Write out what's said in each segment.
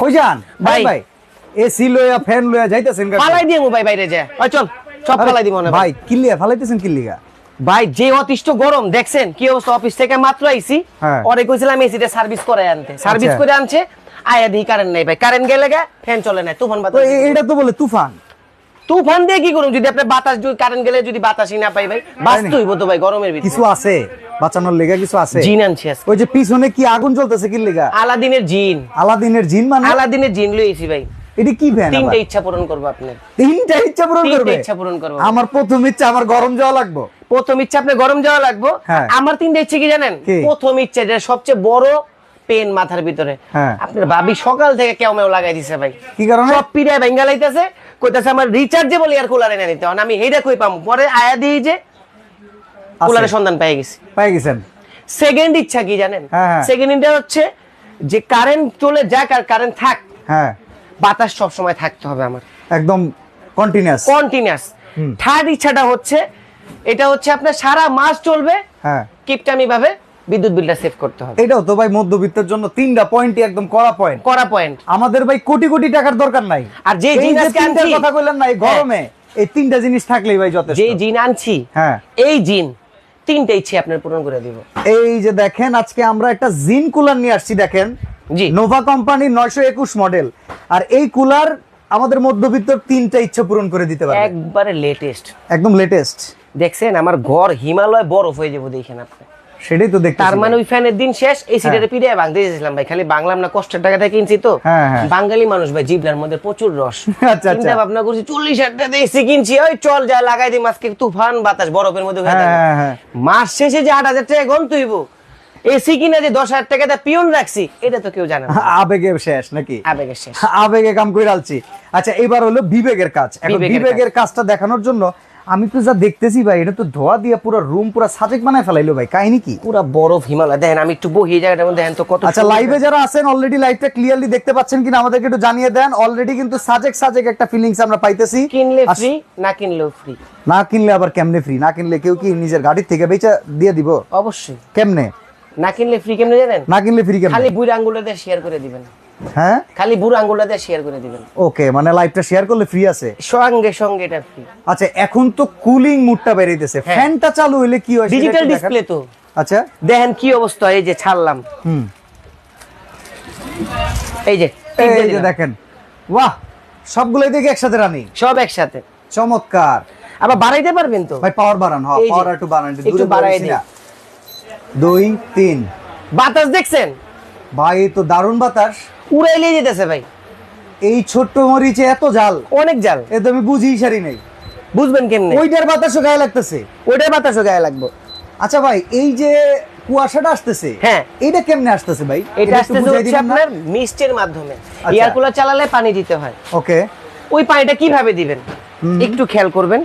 কই যান? ভাই। ভাই এসি লয়া ফ্যান লয়া যাইতাছেন দিয়ে ভাই বাইরে যায় চল সব পালাই দিব না। ভাই ভাই কিল্লিয়া ফালাইতেছেন কিল্লিগা? ভাই যে অতিষ্ঠ গরম দেখছেন? কি অবস্থা? অফিস থেকে মাত্র আইছি। পরে ওরে কইছিলাম এসিটা সার্ভিস করে আনতে। সার্ভিস আচ্ছা। করে আনছে আয়া দি কারেন্ট নাই ভাই। কারেন্ট গেলে গা ফ্যান চলে না তুফান এটা তো বলে তুফান। তুফান দিয়ে কি করুন যদি আপনি বাতাস যদি কারেন্ট গেলে যদি বাতাসই না পাই ভাই বাঁচতে হইব তো ভাই গরমের ভিতরে। কিছু আছে? বাঁচানোর লেগা কিছু আছে? জিন আনছি। ওই যে পিছনে কি আগুন জ্বলতেছে কিল্লিগা আলাদিনের জিন। আলাদিনের জিন মানে? আলাদিনের জিন লইছি ভাই। এটা কি ফ্যান তিনটা ইচ্ছা পূরণ করব আপনি তিনটা ইচ্ছা পূরণ করবে? ইচ্ছা পূরণ করব। আমার প্রথম ইচ্ছা আমার গরম যাওয়া লাগবে? প্রথম ইচ্ছা আপনি গরম যাওয়া লাগবো। হ্যাঁ। আমার তিনটা ইচ্ছে কি জানেন? প্রথম ইচ্ছা যেটা সবচেয়ে বড় পেন মাথার ভিতরে। হ্যাঁ। আপনার ভাবি সকাল থেকে কেউ মেও লাগাই দিছে ভাই। কি কারণে? সব পিড়ায় ভেঙ্গা লাইতেছে। কইতাছে আমার রিচার্জেবল এয়ার কুলার এনে নিতে হবে। আমি হেডা কই পাবো পরে আয়া দিই যে কুলারের সন্ধান পেয়ে গেছি। পাই গেছেন। সেকেন্ড ইচ্ছা কি জানেন? হ্যাঁ, হ্যাঁ। সেকেন্ড ইচ্ছা হচ্ছে যে কারেন্ট চলে যাক আর কারেন্ট থাক হ্যাঁ। বাতাস সব সময় থাকতে হবে আমার। একদম কন্টিনিউয়াস কন্টিনিউয়াস থার্ড ইচ্ছাটা হচ্ছে এটা হচ্ছে আপনার সারা মাস চলবে হ্যাঁ। কিপটামি ভাবে বিদ্যুৎ বিলটা সেভ করতে হবে। এটাও তো ভাই মধ্যবিত্তের জন্য তিনটা পয়েন্টই একদম কড়া পয়েন্ট করা পয়েন্ট আমাদের ভাই কোটি কোটি টাকার দরকার নাই। আর যে জিনিস কথা কইলেন না এই গরমে এই তিনটা জিনিস থাকলেই ভাই যথেষ্ট। যে জিন আনছি হ্যাঁ। এই জিন তিনটা ইচ্ছে আপনার পূরণ করে দিব। এই যে দেখেন আজকে আমরা একটা জিন কুলার নিয়ে আসছি দেখেন। জি। নোভা নয়শো একুশ মডেল। আর এই কুলার আমাদের মধ্যবিত্ত তিনটা ইচ্ছা পূরণ করে দিতে পারে একবারে লেটেস্ট একদম লেটেস্ট দেখছেন আমার ঘর হিমালয় বরফ হয়ে যাব দেখেন আপনি। সেটাই তো দেখতে তার মানে ওই ফ্যানের দিন শেষ এই সিটারে পিড়ে ভাঙতে দিয়েছিলাম ভাই। খালি বাংলাম না কষ্টের টাকাটা কিনছি তো। হ্যাঁ, হ্যাঁ। বাঙালি মানুষ ভাই জিবলার মধ্যে প্রচুর রস। আচ্ছা, চিন্তা ভাবনা করছি চল্লিশ হাজার টাকা এসি কিনছি ওই চল যা লাগাই দিই তুফান বাতাস বরফের মধ্যে হয়ে হ্যাঁ, হ্যাঁ, হ্যাঁ। মাস শেষে যে আট হাজার টাকা গন তুইব এসি কিনে যে দশ হাজার টাকা পিয়ন রাখছি এটা তো কেউ জানে না। আবেগে শেষ নাকি? আবেগের শেষ। আবেগে কাম করে আলছি। আচ্ছা এবার হলো বিবেকের কাজ। এখন বিবেকের কাজটা দেখানোর জন্য আমি তো যা দেখতেছি ভাই এটা তো ধোয়া দিয়ে পুরো রুম পুরো সাজেক বানায় ফেলাইলো ভাই কাহিনী কি? পুরা বরফ হিমালয়। দেখেন আমি একটু বহি এই জায়গাটার মধ্যে দেখেন তো কত আচ্ছা লাইভে যারা আছেন অলরেডি লাইভটা ক্লিয়ারলি দেখতে পাচ্ছেন কিনা আমাদেরকে একটু জানিয়ে দেন। অলরেডি কিন্তু সাজেক সাজেক একটা ফিলিংস আমরা পাইতেছি। কিনলে ফ্রি না কিনলেও ফ্রি না কিনলে আবার কেমনে ফ্রি না কিনলে কেউ কি নিজের গাড়ির থেকে বেচা দিয়ে দিব? অবশ্যই। কেমনে? না কিনলে ফ্রি কেমনে জানেন? না কিনলে ফ্রি কেমনে? খালি বুড়ো আঙ্গুলটা দিয়ে শেয়ার করে দিবেন। হ্যাঁ? খালি বুড়ো আঙ্গুলটা দিয়ে শেয়ার করে দিবেন। ওকে মানে লাইভটা শেয়ার করলে ফ্রি আছে? সঙ্গে সঙ্গে এটা ফ্রি আচ্ছা এখন তো কুলিং মুডটা বেরিয়েছে। হ্যাঁ। ফ্যানটা চালু হইলে কি হয় ডিজিটাল ডিসপ্লে তো। আচ্ছা। দেখেন কি অবস্থা এই যে ছাড়লাম। হুম। এই যে এই যে দেখেন। বাহ! সবগুলোই দেখে একসাথে রানি সব একসাথে। চমৎকার। আবার বাড়াইতে পারবেন তো? ভাই পাওয়ার বাড়ান হ্যাঁ পাওয়ার একটু বাড়ান একটু বাড়াই বলেছি দিই। না। দুই তিন। বাতাস দেখছেন? ভাই তো দারুণ বাতাস। উড়াইলে যেতেছে ভাই। এই ছোট্ট মরিচে এত জাল অনেক জাল এ তো আমি বুঝি সারি নাই। বুঝবেন কেমনে? ওইটার বাতাসও গায়ে লাগতেছে। ওইটার বাতাসও গায়ে লাগবে। আচ্ছা ভাই এই যে কুয়াশাটা আসতেছে হ্যাঁ। এইটা কেমনে আসতেছে ভাই? এটা আসতেছে হচ্ছে আপনার মিস্টের মাধ্যমে। আচ্ছা। এয়ার কুলার চালালে পানি দিতে হয়। ওকে। ওই পানিটা কীভাবে দিবেন? একটু খেয়াল করবেন।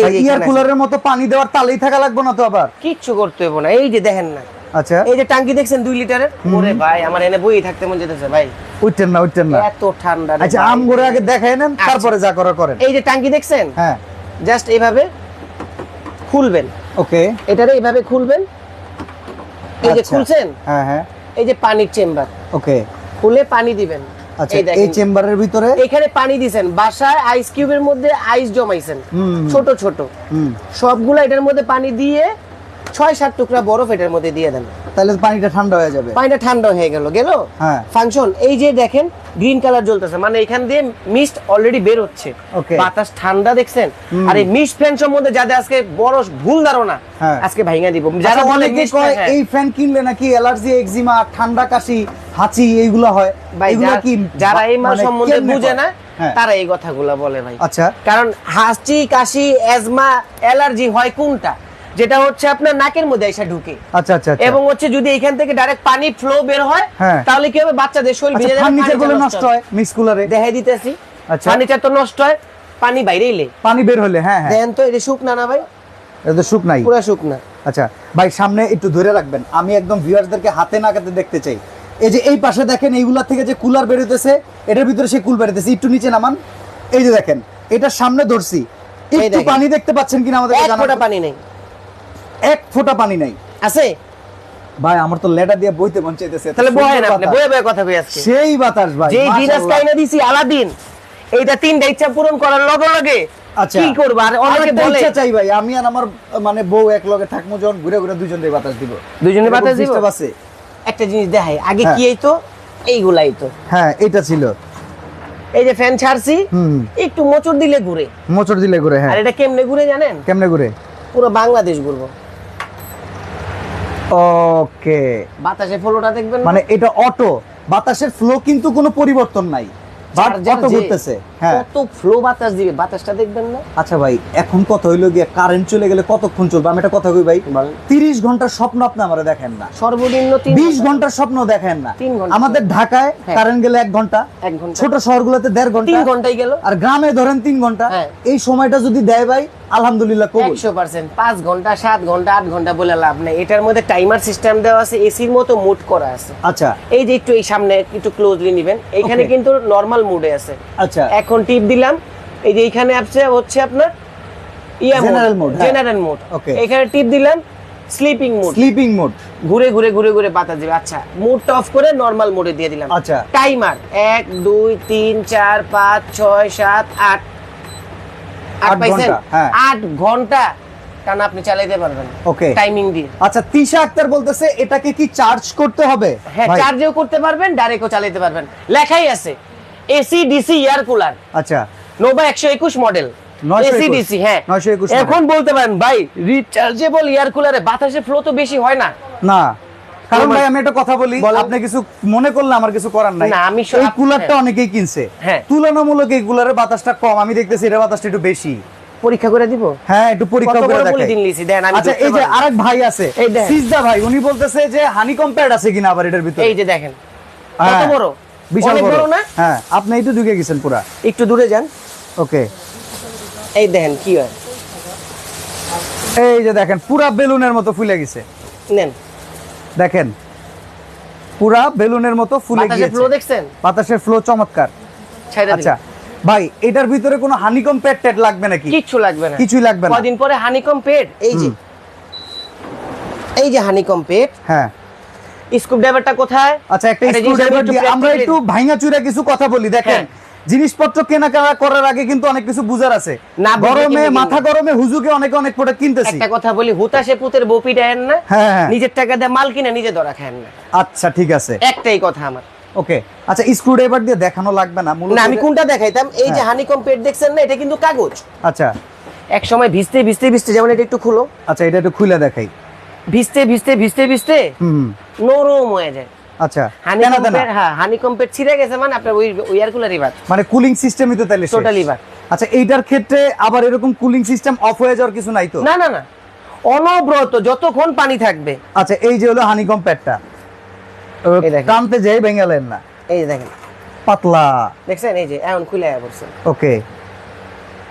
এই যে ইয়ার কুলারের মতো পানি দেওয়ার তালেই থাকা লাগবে না তো আবার? কিচ্ছু করতে হবে না। এই যে দেখেন না আচ্ছা। এই যে টাঙ্কি দেখছেন দুই লিটারের? ওরে ভাই আমার এনে বই থাকতে মন যেতেছে ভাই। উঠতেন না উঠতেন না। এত ঠান্ডা আচ্ছা আম আগে দেখাই নেন আচ্ছা। তারপরে যা করার করেন। এই যে টাঙ্কি দেখছেন? হ্যাঁ। জাস্ট এইভাবে খুলবেন। ওকে। এটারে এইভাবে খুলবেন। এই যে আচ্ছা। খুলছেন? হ্যাঁ হ্যাঁ। এই যে পানির চেম্বার। ওকে। খুলে পানি দিবেন। আচ্ছা এই চেম্বারের ভিতরে? এখানে পানি দিছেন। বাসায় আইস কিউবের মধ্যে আইস জমাইছেন। ছোট ছোট। হুম। সবগুলো এটার মধ্যে পানি দিয়ে ছয় সাত টুকরা বরফ এটার মধ্যে দিয়ে দেন। তাহলে পানিটা ঠান্ডা হয়ে যাবে। পানিটা ঠান্ডা হয়ে গেল গেল? হ্যাঁ। ফাংশন এই যে দেখেন গ্রিন কালার জ্বলতেছে মানে এখান দিয়ে মিস্ট অলরেডি বের হচ্ছে. বাতাস ঠান্ডা দেখছেন? আর এই মিস্ট ফ্যান সম্বন্ধে যাদের আজকে বড় ভুল ধারণা হ্যাঁ। আজকে ভাইঙা দিব। যারা বলে অনেকে কয় হ্যাঁ। এই ফ্যান কিনলে নাকি অ্যালার্জি এক্সিমা ঠান্ডা কাশি হাঁচি এইগুলো হয়। এগুলো কি যারা এই মাল মানে সম্বন্ধে বুঝে না। তারা এই কথাগুলো বলে ভাই। আচ্ছা। কারণ হাঁচি কাশি অ্যাজমা অ্যালার্জি হয় কোনটা? যেটা হচ্ছে আপনার নাকের মধ্যে এসে ঢুকে। আচ্ছা আচ্ছা আচ্ছা। এবং হচ্ছে যদি এখান থেকে ডাইরেক্ট পানি ফ্লো বের হয় হ্যাঁ। তাহলে কি হবে? বাচ্চাদের শরীর ভিজে যাবে ফার্নিচার পানিটা গুলো নষ্ট হয় কুলারে দেখাই দিতেছি। আচ্ছা। ফার্নিচার তো নষ্ট হয় পানি বাইরে এলে পানি বের হলে হ্যাঁ হ্যাঁ। দেখেন তো এটা শুকনা না ভাই? এটা তো শুক নাই। পুরো শুকনা। আচ্ছা ভাই সামনে একটু ধরে রাখবেন। আমি একদম ভিউয়ারদেরকে হাতে নাগাতে দেখতে চাই। এই যে এই পাশে দেখেন এইগুলা থেকে যে কুলার বেরোতেছে এটার ভিতরে সেই কুল বেরোতেছে একটু নিচে নামান। এই যে দেখেন এটার সামনে ধরছি। একটু পানি দেখতে পাচ্ছেন কিনা আমাদের এক ফোঁটা পানি নেই। এক ফোঁটা পানি নাই। আছে? ভাই আমার তো লেটা দিয়ে বইতে মন চাইতেছে। তাহলে সুন্দর আপনি। বয়ে বয়ে কথা কই আজকে? সেই বাতাস ভাই যে জিনাস মাশাআল্লাহ। কাইনা দিছি আলাদিন। এইটা তিনটা ইচ্ছা পূরণ করার লগে লগে আচ্ছা। কি করবা? আর অনেকে বলে ইচ্ছা চাই ভাই আমি আর আমার মানে বউ এক লগে থাকব যখন ঘুরে ঘুরে দুজন দিয়ে বাতাস দিব। দুজনে এরকম বাতাস দিব? আছে। একটা জিনিস দেখাই আগে হ্যাঁ। কি হইতো এইগুলাই তো হ্যাঁ এটা ছিল। এই যে ফ্যান ছাড়ছি হুম। একটু মোচড় দিলে ঘুরে। মোচড় দিলে ঘুরে হ্যাঁ। আর এটা কেমনে ঘুরে জানেন? কেমনে ঘুরে? পুরো বাংলাদেশ ঘুরবো। ওকে। বাতাসে ফ্লোটা দেখবেন মানে এটা অটো। বাতাসের ফ্লো কিন্তু কোনো পরিবর্তন নাই। বাট অটো ঘুরতেছে। কত ফ্লো বাতাস দিবে বাতাসটা দেখবেন না? আচ্ছা ভাই এখন কত হইল গিয়ে কারেন্ট চলে গেলে কতক্ষণ চলবে? আমি একটা কথা কই ভাই। তিরিশ ঘণ্টার স্বপ্ন আপনি আমারে দেখেন না। সর্বনিম্ন বিশ ঘণ্টা। ঘণ্টার স্বপ্ন দেখেন না। আমাদের ঢাকায় হ্যাঁ। কারেন্ট গেলে এক ঘণ্টা এক ঘণ্টা। ছোট শহরগুলোতে দেড় ঘণ্টা। তিন ঘন্টাই গেল। আর গ্রামে ধরেন তিন ঘণ্টা। হ্যাঁ। এই সময়টা যদি দেয় ভাই আলহামদুলিল্লাহ কবুল। একশো পার্সেন্ট। পাঁচ ঘণ্টা সাত ঘণ্টা আট ঘণ্টা বলে লাভ নেই। এটার মধ্যে টাইমার সিস্টেম দেওয়া আছে এসির মতো মুড করা আছে। আচ্ছা। এই যে একটু এই সামনে একটু ক্লোজলি নেবেন। এখানে কিন্তু নর্মাল মুডে আছে। আচ্ছা। এখন টিপ দিলাম। এই যে এখানে আছে হচ্ছে আপনার ইয়া mode, হ্যাঁ। General mode Okay. এখানে টিপ দিলাম স্লিপিং মোড স্লিপিং মোড ঘুরে ঘুরে ঘুরে ঘুরে বাতাস দিবে। আচ্ছা মুডটা অফ করে নরমাল মোডে দিয়ে দিলাম। আচ্ছা। টাইমার এক দুই তিন চার পাঁচ ছয় সাত আট। আট পাইছেন? ঘণ্টা, হ্যাঁ। আট ঘণ্টা টানা আপনি চালাইতে পারবেন। ওকে টাইমিং দিয়ে। আচ্ছা তিশা আক্তার বলতেছে এটাকে কি চার্জ করতে হবে? হ্যাঁ চার্জও করতে পারবেন ডাইরেক্টও চালাতে পারবেন। লেখাই আছে। এসি ডিসি এয়ার কুলার আচ্ছা। নোভা একশো একুশ মডেল 921 হ্যাঁ। এখন বলতে পারেন ভাই রিচার্জেবল এয়ার কুলারে বাতাসের ফ্লো তো বেশি হয় না। না। কারণ ভাই আমি একটা কথা বলি আপনি কিছু মনে করলে আমার কিছু করার নাই। না, আমি এই কুলারটা হ্যাঁ। অনেকেই কিনছে। হ্যাঁ। তুলনামূলক এই কুলারের বাতাসটা কম আমি দেখতেছি এটা বাতাসটা একটু বেশি। পরীক্ষা করে দিব? হ্যাঁ একটু পরীক্ষা করে দেন আমি আচ্ছা এই যে আরেক ভাই আছে সিজদা ভাই উনি বলতেছে যে হানি কম্প্যাড আছে কিনা আবার এটার ভিতরে? এই যে দেখেন। কত বড়? বিশাল বড়। না? হ্যাঁ আপনি একটু ঢুকে গেছেন পুরা। একটু দূরে যান। ওকে। এই দেখেন কি হয়? এই যে দেখেন পুরা বেলুনের মতো ফুলে গেছে। নেন। দেখেন পুরা বেলুনের মতো ফুলে গিয়েছে। ফ্লো দেখছেন? বাতাসের ফ্লো চমৎকার। আচ্ছা ভাই এটার ভিতরে কোনো হানিকম প্যাড ট্যাড লাগবে নাকি? কিচ্ছু লাগবে না। কিছুই লাগবে না। কদিন পরে হানিকম পেড এই যে। এই যে হানিকম পেড হ্যাঁ। ড্রাইভারটা কোথায়? আচ্ছা একটা দিয়ে আমরা একটু ভাঙা চুরা কিছু কথা বলি দেখেন হ্যাঁ। জিনিসপত্র কেনাকাটা করার আগে কিন্তু অনেক কিছু বুঝার আছে। না গরমে মাথা গরমে হুজুকে অনেকে অনেক প্রোডাক্ট কিনতেছি। একটা কথা বলি হুতাশে পুতের বপি দেন না হ্যাঁ হ্যাঁ। নিজের টাকা দিয়ে মাল কিনে নিজে ধরা খান না। আচ্ছা ঠিক আছে। একটাই কথা আমার। ওকে আচ্ছা স্ক্রুড্রাইভার দিয়ে দেখানো লাগবে না না আমি কোনটা দেখাইতাম? এই যে। হানিকম পেড দেখছেন না এটা কিন্তু কাগজ। আচ্ছা। এক সময় ভিজতে ভিজতে ভিজতে যেমন এটা একটু খুলো। আচ্ছা এটা একটু খুলে দেখাই। ভিজতে ভিজতে ভিজতে ভিজতে নরম হয়ে যায়। আচ্ছা হ্যাঁ হানিকম পেড ছিঁড়ে গেছে মানে আপনার ওই বাদ মানে কুলিং সিস্টেমই তো তাহলে শেষ। টোটালি বাদ আচ্ছা এইটার ক্ষেত্রে আবার এরকম কুলিং সিস্টেম অফ হয়ে যাওয়ার কিছু নাই তো? না না না। অনবরত যতক্ষণ পানি থাকবে। আচ্ছা এই যে হলো হানিকম প্যাডটা এই দেখেন। টানতে যাই বেঙ্গালেন না। এই যে দেখেন। পাতলা। দেখছেন? এই যে এখন খুলে পড়ছে। ওকে।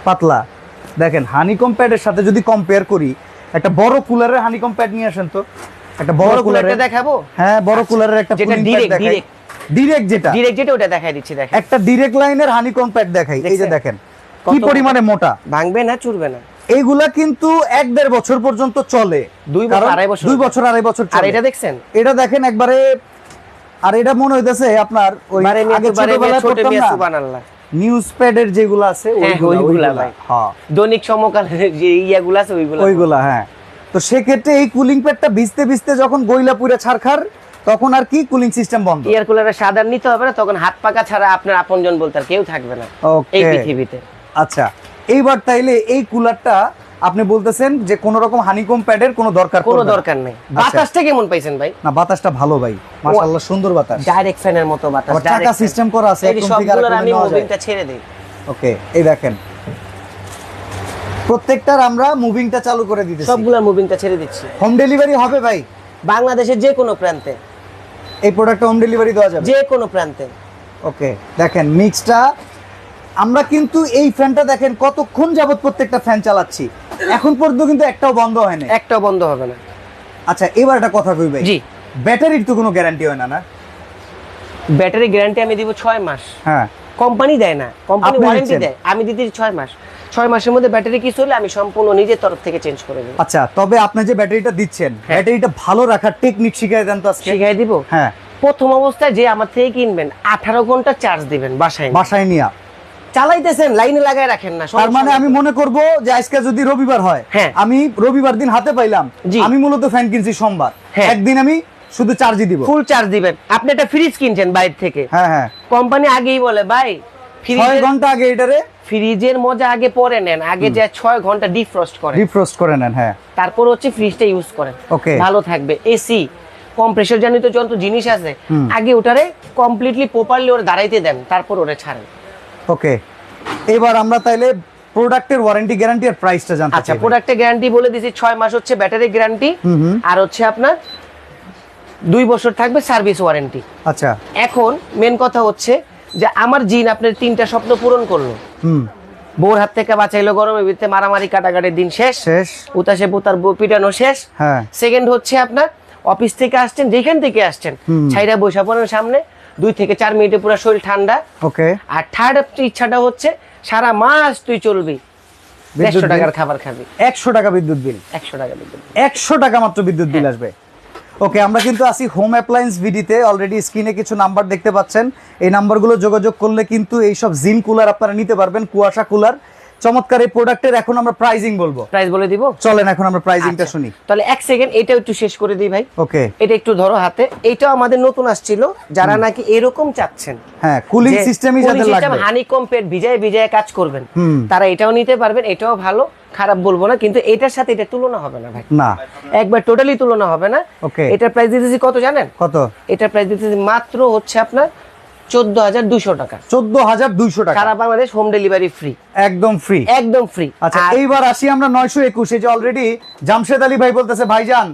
পাতলা। দেখেন হানিকম প্যাডের সাথে যদি কম্পেয়ার করি একটা বড় কুলারের হানিকম প্যাড নিয়ে আসেন তো। একটা বড় কুলারটা দেখাবো? হ্যাঁ বড় কুলারের একটা যেটা direct, direct। ডিরেক্ট যেটা। ডিরেক্ট যেটা ওটা দেখাই দিচ্ছি দেখেন। একটা ডিরেক্ট লাইনের হানিকম প্যাড দেখাই। এই যে দেখেন কি মোটা? পরিমাণে মোটা? ভাঙবে না চুরবে না? এইগুলা কিন্তু এক দেড় বছর পর্যন্ত চলে। দুই বছর, আড়াই বছর। দুই বছর আড়াই বছর আর এটা দেখছেন? এটা দেখেন একবারে আর এটা মনে হইতেছে আপনার ওই আগে ছোটবেলায় ছোট পড়তাম না। নিউজ প্যাডের যেগুলো আছে হ্যাঁ, ওইগুলা ভাই। হ্যাঁ। দৈনিক সমকালের যে ইয়াগুলো আছে ওইগুলো। ওইগুলা হ্যাঁ। তো সেক্ষেত্রে এই কুলিং প্যাডটা ভিজতে ভিজতে যখন গইলা পুরা ছাড়খার তখন আর কি কুলিং সিস্টেম বন্ধ? এয়ার কুলারে সাদার নিতে হবে না তখন হাত পাকা ছাড়া আপনার আপনজন বলতে আর কেউ থাকবে না এই পৃথিবীতে। আচ্ছা এইবার তাইলে এই কুলারটা আপনি বলতেছেন যে কোন রকম হানিকম প্যাডের কোনো দরকার কোনো দরকার নেই। আচ্ছা। বাতাসটা কেমন পাইছেন ভাই? না বাতাসটা ভালো ভাই। মাশাআল্লাহ সুন্দর বাতাস। ডাইরেক্ট ফ্যানের মতো বাতাস চাকা সিস্টেম করা আছে একদম থেকে আমি মুভিংটা ছেড়ে দিই। ওকে এই দেখেন। প্রত্যেকটার আমরা মুভিংটা চালু করে দিতেছি। সবগুলোর মুভিংটা ছেড়ে দিচ্ছি। হোম ডেলিভারি হবে ভাই। বাংলাদেশের যে কোনো প্রান্তে। এই প্রোডাক্টটা হোম ডেলিভারি দেওয়া যাবে। যে কোনো প্রান্তে। ওকে দেখেন মিক্সটা আমরা কিন্তু এই ফ্যানটা দেখেন কতক্ষণ যাবত প্রত্যেকটা ফ্যান চালাচ্ছি। এখন পর্যন্ত কিন্তু একটাও বন্ধ হয় না একটাও বন্ধ হবে না। আচ্ছা এবার একটা কথা কই ভাই জি। ব্যাটারির তো কোনো গ্যারান্টি হয় না না? ব্যাটারি গ্যারান্টি আমি দিব ছয় মাস। হ্যাঁ। কোম্পানি দেয় না। কোম্পানি ওয়ারেন্টি দেয়। আমি দিতে ছয় মাস। ছয় মাসের মধ্যে ব্যাটারি কিছু হলে আমি সম্পূর্ণ নিজের তরফ থেকে চেঞ্জ করে দেবো। আচ্ছা তবে আপনি যে ব্যাটারিটা দিচ্ছেন হ্যাঁ। ব্যাটারিটা ভালো রাখার টেকনিক শিখিয়ে দেন তো আজকে। শিখাই দিব? হ্যাঁ। প্রথম অবস্থায় যে আমার থেকে কিনবেন আঠারো ঘণ্টা চার্জ দিবেন বাসায় বাসায় নিয়া। চালাইতেছেন লাইনে লাগায় রাখেন না তার মানে আমি মনে করব যে আজকে যদি রবিবার হয় হ্যাঁ। আমি রবিবার দিন হাতে পাইলাম আমি মূলত ফ্যান কিনছি সোমবার। হ্যাঁ। একদিন আমি শুধু চার্জই দিব। ফুল চার্জ দিবেন। আপনি একটা ফ্রিজ কিনছেন বাইরে থেকে। হ্যাঁ হ্যাঁ। কোম্পানি আগেই বলে ভাই ছয় ঘণ্টা আগে এটারে ফ্রিজের মজা আগে পরে নেন আগে যে ছয় ঘণ্টা ডিফ্রস্ট করেন। ডিফ্রস্ট করে নেন হ্যাঁ। তারপর হচ্ছে ফ্রিজটা ইউজ করেন। Okay. ভালো থাকবে। এসি কম্প্রেসার জনিত যত জিনিস আছে। আগে ওটারে কমপ্লিটলি প্রপারলি ওরে দাঁড়াইতে দেন তারপর ওরে ছাড়েন। ওকে। এবার আমরা তাইলে প্রোডাক্টের ওয়ারেন্টি গ্যারান্টি আর প্রাইসটা জানতে আচ্ছা প্রোডাক্টের গ্যারান্টি বলে দিছি ছয় মাস হচ্ছে ব্যাটারি গ্যারান্টি। আর হচ্ছে আপনার দুই বছর থাকবে সার্ভিস ওয়ারেন্টি। আচ্ছা। এখন মেন কথা হচ্ছে যে আমার জিন আপনার তিনটা স্বপ্ন পূরণ করল। হুম। বউর হাত থেকে বাঁচাইলো গরমের ভিতরে মারামারি কাটাকাটির দিন শেষ। শেষ। উতাসে পুতার পিটানো শেষ। হ্যাঁ। সেকেন্ড হচ্ছে আপনার অফিস থেকে আসছেন যেখান থেকে আসছেন ছাইরা বৈশা সামনে। দুই থেকে চার মিনিটে পুরো শরীর ঠান্ডা। ওকে। আর থার্ড ইচ্ছাটা হচ্ছে সারা মাস তুই চলবি। দেড়শো টাকার খাবার খাবি। একশো টাকা বিদ্যুৎ বিল? একশো টাকা দিবি একশো টাকা মাত্র বিদ্যুৎ বিল আসবে। ওকে আমরা কিন্তু আসি হোম অ্যাপ্লায়েন্স ভিডিতে অলরেডি স্ক্রিনে কিছু নাম্বার দেখতে পাচ্ছেন। এই নাম্বারগুলো যোগাযোগ করলে কিন্তু এইসব জিন কুলার আপনারা নিতে পারবেন কুয়াশা কুলার চমৎকার এই প্রোডাক্টের এখন আমরা প্রাইজিং বলব। প্রাইস বলে দিব? চলেন এখন আমরা প্রাইজিংটা আচ্ছা, শুনি। তাহলে এক সেকেন্ড এটা একটু শেষ করে দিই ভাই। ওকে এটা একটু ধরো হাতে। এইটাও আমাদের নতুন আসছিল যারা নাকি এরকম চাচ্ছেন। হ্যাঁ কুলিং সিস্টেমই যাদের লাগবে। হানি কম্পেট ভিজায় ভিজায় কাজ করবেন। তারা এটাও নিতে পারবেন এটাও ভালো খারাপ বলব না কিন্তু এটার সাথে এটা তুলনা হবে না ভাই। না। একবার টোটালি তুলনা হবে না। Okay. এটার প্রাইস দিতেছি কত জানেন? কত? এটার প্রাইস দিতেছি মাত্র হচ্ছে আপনার চোদ্দ হাজার দুশো টাকা। চোদ্দ হাজার দুইশো টাকা। সারা বাংলাদেশ হোম ডেলিভারি ফ্রি একদম ফ্রি একদম ফ্রি আচ্ছা এইবার আসি আমরা নয়শো একুশ এই যে অলরেডি জামশেদ আলী ভাই বলতেছে ভাইজান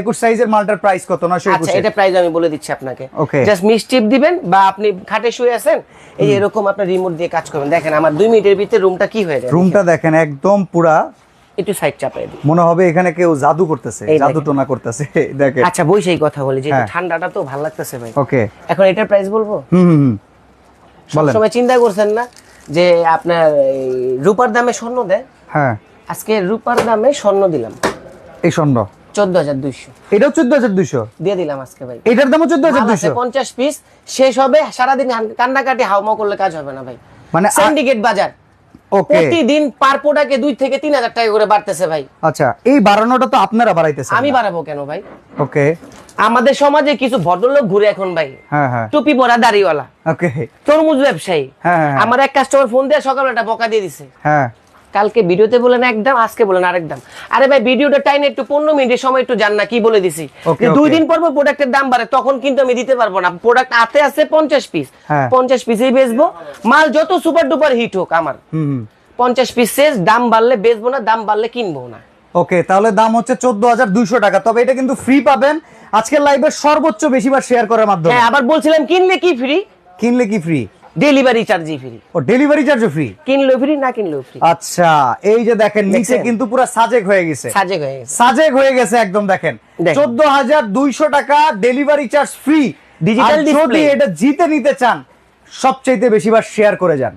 একুশ সাইজের মালটার প্রাইস কত? নয়শো আচ্ছা একুশ। এটা প্রাইস আমি বলে দিচ্ছি আপনাকে। Okay. জাস্ট মিস্টিপ দিবেন বা আপনি খাটে শুয়ে আছেন এই এরকম আপনার রিমোট দিয়ে কাজ করবেন। দেখেন আমার দুই মিনিটের ভিতরে রুমটা কি হয়ে যায়? রুমটা দেখেন একদম পুরা একটু সাইড চাপাই দিই। মনে হবে এখানে কেউ জাদু করতেছে জাদু। টোনা করতেছে দেখেন। আচ্ছা বই সেই কথা বলি যে হ্যাঁ। ঠান্ডাটা তো ভালো লাগতেছে ভাই। ওকে এখন এটার প্রাইস বলব? হুম হুম বলেন। সময় চিন্তা করছেন না যে আপনার রূপার দামে স্বর্ণ দেয়? হ্যাঁ। আজকে রূপার দামে স্বর্ণ দিলাম। এই স্বর্ণ? চোদ্দ হাজার দুইশো। এটাও চোদ্দ হাজার দুইশো? দিয়ে দিলাম আজকে ভাই। এটার দামও চোদ্দ হাজার দুইশো? পঞ্চাশ পিস শেষ হবে সারাদিন কান্নাকাটি হাউমাউ করলে কাজ হবে না ভাই। মানে সিন্ডিকেট বাজার। প্রতিদিন পার প্রোডাক্টে দুই থেকে তিন হাজার টাকা করে বাড়তেছে ভাই। আচ্ছা এই বাড়ানোটা তো আপনারা বাড়াইতেছেন আমি বাড়াবো কেন ভাই? ওকে আমাদের সমাজে কিছু ভদ্রলোক ঘুরে এখন ভাই। হ্যাঁ হ্যাঁ। টুপি পরা দাড়িওয়ালা। ওকে তরমুজ ব্যবসায়ী। হ্যাঁ। আমার এক কাস্টমার ফোন দিয়ে সকালে একটা বকা দিয়ে দিছে। হ্যাঁ। কালকে ভিডিওতে বলেন একদম আজকে বলেন আরেক দাম। আরে ভাই ভিডিওটা টাইম একটু পনেরো মিনিটের সময় একটু জান না কি বলে দিছি? যে দুই দিন পর পর প্রোডাক্টের দাম বাড়ে তখন কিন্তু আমি দিতে পারব না। প্রোডাক্ট আতে আছে পঞ্চাশ পিস হ্যাঁ। পঞ্চাশ পিসেই বেচবো। মাল যত সুপার ডুপার হিট হোক আমার। পঞ্চাশ পিস শেষ দাম বাড়লে বেচবো না দাম বাড়লে কিনবো না। ওকে তাহলে দাম হচ্ছে চোদ্দ হাজার দুইশো টাকা। তবে এটা কিন্তু ফ্রি পাবেন। আজকের লাইভে সর্বোচ্চ বেশিবার শেয়ার করার মাধ্যমে। হ্যাঁ আবার বলছিলাম কিনলে কি ফ্রি কিনলে কি ফ্রি ডেলিভারি চার্জই ফ্রি ও ডেলিভারি চার্জও ফ্রি কিনলেও ফ্রি না কিনলেও ফ্রি আচ্ছা এই যে দেখেন নিচে কিন্তু পুরো সাজেক হয়ে গেছে। সাজে হয়ে গেছে। সাজেক হয়ে গেছে একদম দেখেন। দেখেন। চোদ্দ হাজার দুইশো টাকা ডেলিভারি চার্জ ফ্রি Digital যদি এটা জিতে নিতে চান সবচাইতে বেশিবার শেয়ার করে যান।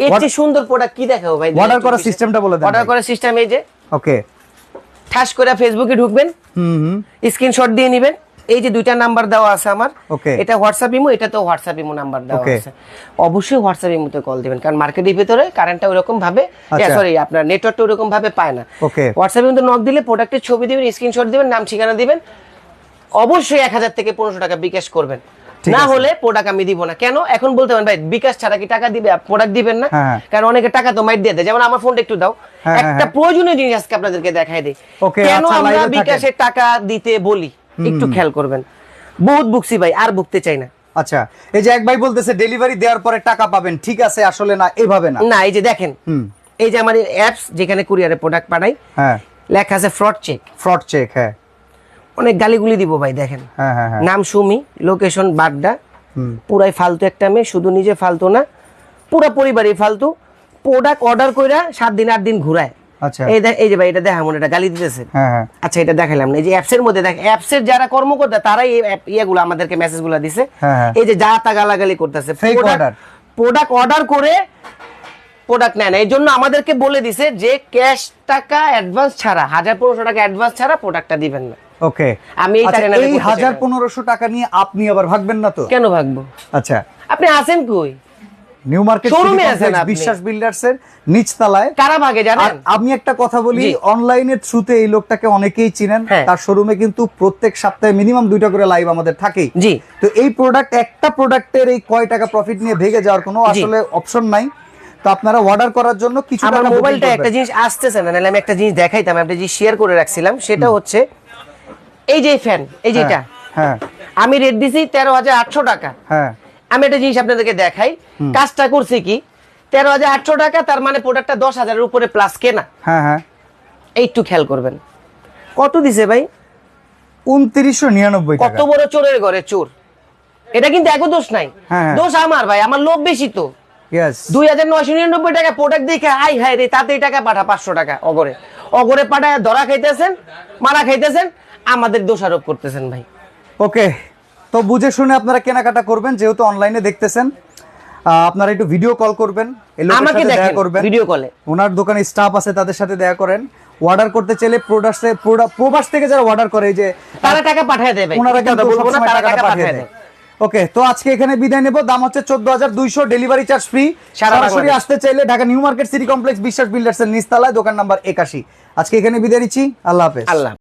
এর সুন্দর প্রোডাক্ট কি দেখাবো ভাই? Order করার systemটা বলে দেন অর্ডার করার সিস্টেম এই যে। ওকে ঠাস করে ফেসবুকে ঢুকবেন। হুম হুম। স্ক্রিনশট দিয়ে নেবেন। এই যে দুইটা নাম্বার দেওয়া আছে আমার এটা হোয়াটসঅ্যাপ ইমো এটা তো হোয়াটসঅ্যাপ ইমো নাম্বার দেওয়া আছে। অবশ্যই হোয়াটসঅ্যাপ ইমোতে কল দিবেন কারণ মার্কেটের ভিতরে কারেন্টটা ওরকম ভাবে আচ্ছা। সরি আপনার নেটওয়ার্কটা ওরকম ভাবে পায় না। হোয়াটসঅ্যাপ ইমোতে নক দিলে প্রোডাক্টের ছবি দিবেন স্ক্রিনশট দিবেন নাম ঠিকানা দিবেন অবশ্যই এক হাজার থেকে পনেরোশো টাকা বিকাশ করবেন। না হলে প্রোডাক্ট আমি দিব না। কেন? এখন বলতে পারেন ভাই বিকাশ ছাড়া কি টাকা দিবে? প্রোডাক্ট দিবেন না। হ্যাঁ। কারণ অনেকে টাকা তো মাইট দিয়ে দেয়। যেমন আমার ফোনটা একটু দাও। হ্যাঁ, হ্যাঁ, একটা। প্রয়োজনীয় জিনিস আজকে আপনাদেরকে দেখাই দিই। কেন আচ্ছা, আমরা। বিকাশের টাকা দিতে বলি? একটু খেয়াল করবেন। বহুত বুকছি ভাই আর বুকতে চাই না। আচ্ছা এই যে এক ভাই বলতেছে ডেলিভারি দেওয়ার পরে টাকা পাবেন ঠিক আছে আসলে না এভাবে না? না এই যে দেখেন এই যে আমার অ্যাপস যেখানে কুরিয়ারে প্রোডাক্ট পাঠাই হ্যাঁ। লেখা আছে ফ্রড চেক ফ্রড চেক হ্যাঁ। অনেক গালিগুলি দিব ভাই দেখেন। হ্যাঁ হ্যাঁ হ্যাঁ। নাম সুমি লোকেশন বাড্ডা। হুম। পুরাই ফালতু একটা মেয়ে শুধু নিজে ফালতু না পুরো পরিবারই ফালতু। প্রোডাক্ট অর্ডার কইরা সাত দিন আট দিন ঘুরায়। আচ্ছা। এই এই যে ভাই এটা দেখা মনে এটা গালি দিতেছে। হ্যাঁ হ্যাঁ। আচ্ছা এটা দেখালাম না। এই যে অ্যাপসের মধ্যে দেখ অ্যাপসের যারা কর্মকর্তা তারাই ইয়েগুলো আমাদেরকে মেসেজগুলো দিছে। হ্যাঁ, হ্যাঁ। এই যে যা তা গালাগালি করতেছে। প্রোডাক্ট অর্ডার করে প্রোডাক্ট নেয় না। এই জন্য আমাদেরকে বলে দিছে যে ক্যাশ টাকা অ্যাডভান্স ছাড়া হাজার পনেরোশো টাকা অ্যাডভান্স ছাড়া প্রোডাক্টটা দিবেন না। ওকে। আমি এই করতে হাজার পনেরোশো টাকা নিয়ে আপনি আবার ভাগবেন না তো? কেন ভাগবো? আচ্ছা। আপনি আছেন কই? নিউ মার্কেট এ আছেন বিশ্বাস বিল্ডার্স এর নিচ তলায় কারা ভাগে জানেন আমি একটা কথা বলি। অনলাইনের থ্রুতে এই লোকটাকে অনেকেই চিনেন। হ্যাঁ। তার শোরুমে কিন্তু প্রত্যেক সপ্তাহে মিনিমাম দুইটা করে লাইভ আমাদের থাকেই। জি। তো এই প্রোডাক্ট একটা প্রোডাক্টের এই কয় টাকা প্রফিট নিয়ে ভেগে যাওয়ার কোনো আসলে অপশন নাই। তো আপনারা অর্ডার করার জন্য কিছু আমার মোবাইলটা একটা জিনিস আসতেছে না নাহলে আমি একটা জিনিস দেখাইতাম একটা জিনিস শেয়ার করে রাখছিলাম সেটা হচ্ছে এই যে ফ্যান এই যেটা হ্যাঁ আমি রেট দিছি তেরো হাজার আটশো টাকা। হ্যাঁ। আমি একটা জিনিস আপনাদেরকে দেখাই। কাজটা করছি কি? তেরো হাজার আটশো টাকা তার মানে প্রোডাক্টটা দশ হাজারের উপরে প্লাস কেনা। হ্যাঁ হ্যাঁ। একটু খেয়াল করবেন। কত দিছে ভাই? উনত্রিশশো নিরানব্বই কত বড় চোরের ঘরে চোর? এটা কিন্তু একও দোষ নাই। হ্যাঁ, হ্যাঁ। দোষ আমার ভাই আমার লোভ বেশি তো। দুই হাজার নয়শো নিরানব্বই টাকা প্রোডাক্ট দেখে হাই হাই রে তাতে টাকা পাঠা পাঁচশো টাকা অগরে। অগরে পাঠায় ধরা খাইতেছেন মারা খাইতেছেন আমাদের দোষারোপ করতেছেন ভাই। ওকে তো বুঝে শুনে আপনারা কেনাকাটা করবেন যেহেতু অনলাইনে দেখতেছেন। আপনারা একটু ভিডিও কল করবেন আমাকে দেখা করবেন। ভিডিও কলে ওনার দোকানে স্টাফ আছে তাদের সাথে দেখা করেন। অর্ডার করতে চাইলে প্রোডাক্টে প্রবাস থেকে যারা অর্ডার করে এই যে তারা টাকা পাঠায় দেবে। ওনারা কিন্তু বলব না সবসময় তারা টাকা পাঠিয়ে দেয়। ওকে তো আজকে এখানে বিদায় নেব। দাম হচ্ছে চোদ্দ হাজার দুইশো ডেলিভারি চার্জ ফ্রি সারা সরাসরি আসতে চাইলে Dhaka new market city complex Biswas builders এর নিচতলায় দোকান নাম্বার একাশি। আজকে এখানে বিদায় নিচ্ছি। আল্লাহ হাফেজ। আল্লাহ